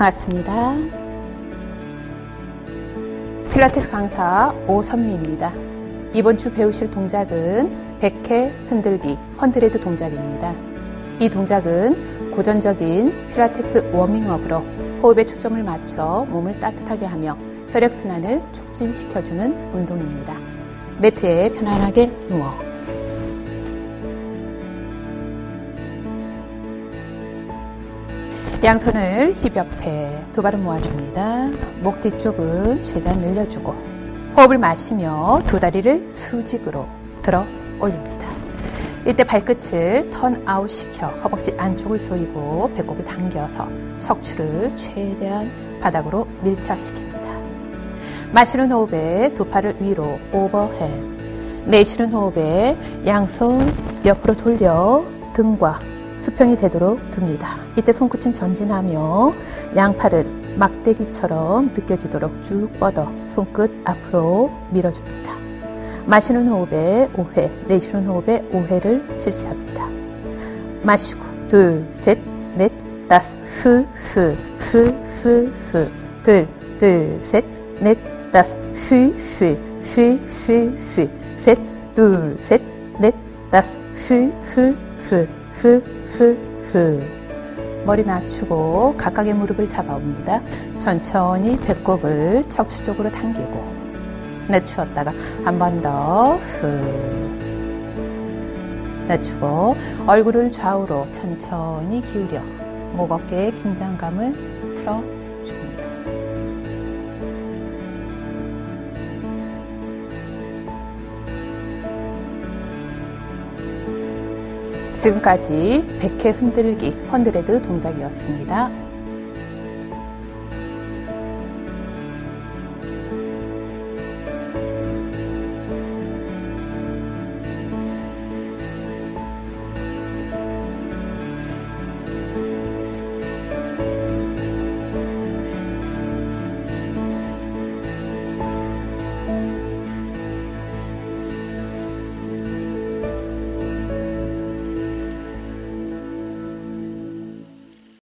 반갑습니다. 필라테스 강사 오선미입니다. 이번 주 배우실 동작은 백회 흔들기 헌드레드 동작입니다. 이 동작은 고전적인 필라테스 워밍업으로 호흡에 초점을 맞춰 몸을 따뜻하게 하며 혈액순환을 촉진시켜주는 운동입니다. 매트에 편안하게 누워 양손을 힙 옆에 두 발을 모아줍니다. 목 뒤쪽은 최대한 늘려주고 호흡을 마시며 두 다리를 수직으로 들어 올립니다. 이때 발끝을 턴 아웃 시켜 허벅지 안쪽을 조이고 배꼽을 당겨서 척추를 최대한 바닥으로 밀착시킵니다. 마시는 호흡에 두 팔을 위로 오버헤드 내쉬는 호흡에 양손 옆으로 돌려 등과 수평이 되도록 둡니다. 이때 손끝은 전진하며 양팔은 막대기처럼 느껴지도록 쭉 뻗어 손끝 앞으로 밀어줍니다. 마시는 호흡에 5회, 내쉬는 호흡에 5회를 실시합니다. 마시고 둘, 셋, 넷, 다섯, 후, 후, 후, 후, 후, 둘, 둘, 셋, 넷, 다섯, 후, 후, 후, 후, 후, 셋, 둘, 셋, 넷, 다섯, 후, 후, 후, 후, 후, 후. 머리 낮추고 각각의 무릎을 잡아옵니다. 천천히 배꼽을 척추 쪽으로 당기고 내추었다가 한 번더 후. 낮추고 얼굴을 좌우로 천천히 기울여 목 어깨의 긴장감을 풀어 지금까지 100회 흔들기 헌드레드 동작이었습니다.